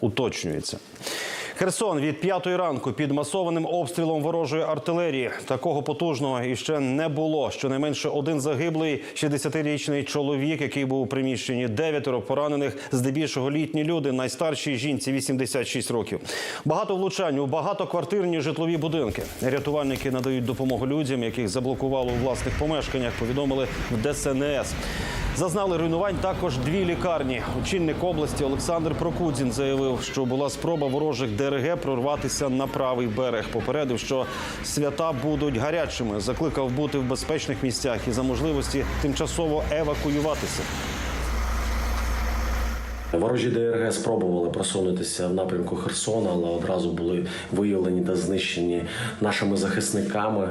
уточнюється. Херсон від п'ятої ранку під масованим обстрілом ворожої артилерії такого потужного іще не було. Щонайменше один загиблий 60-річний чоловік, який був у приміщенні, дев'ятеро поранених, здебільшого літні люди, найстаршій жінці 86 років. Багато влучань у багатоквартирні житлові будинки. Рятувальники надають допомогу людям, яких заблокувало у власних помешканнях. Повідомили в ДСНС. Зазнали руйнувань також дві лікарні. Очільник області Олександр Прокудзін заявив, що була спроба ворожих ДРГ прорватися на правий берег. Попередив, що свята будуть гарячими. Закликав бути в безпечних місцях і за можливості тимчасово евакуюватися. Ворожі ДРГ спробували просунутися в напрямку Херсона, але одразу були виявлені та знищені нашими захисниками.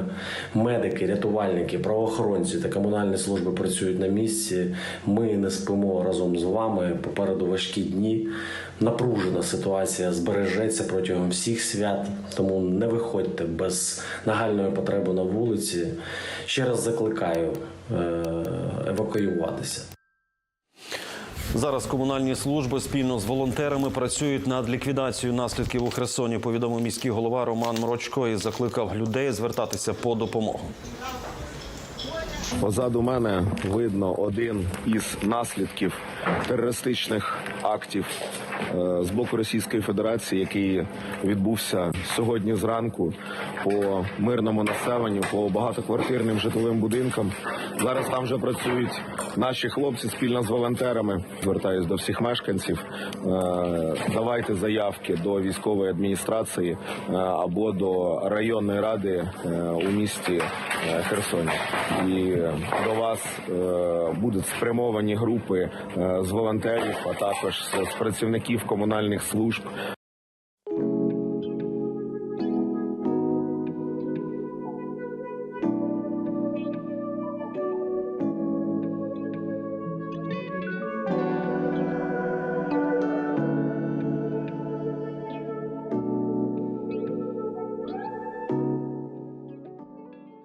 Медики, рятувальники, правоохоронці та комунальні служби працюють на місці. Ми не спимо разом з вами. Попереду важкі дні. Напружена ситуація збережеться протягом всіх свят, тому не виходьте без нагальної потреби на вулиці. Ще раз закликаю е, евакуюватися. Зараз комунальні служби спільно з волонтерами працюють над ліквідацією наслідків у Херсоні. Повідомив міський голова Роман Морочко і закликав людей звертатися по допомогу. Позаду мене видно один із наслідків терористичних актів е, з боку Російської Федерації, який відбувся сьогодні зранку по мирному населенню, по багатоквартирним житловим будинкам. Зараз там вже працюють наші хлопці спільно з волонтерами. Звертаюсь до всіх мешканців. Е, Давайте заявки до військової адміністрації е, або до районної ради у місті Херсоні. І до вас е, будуть спрямовані групи е, з волонтерів, а також з з працівників комунальних служб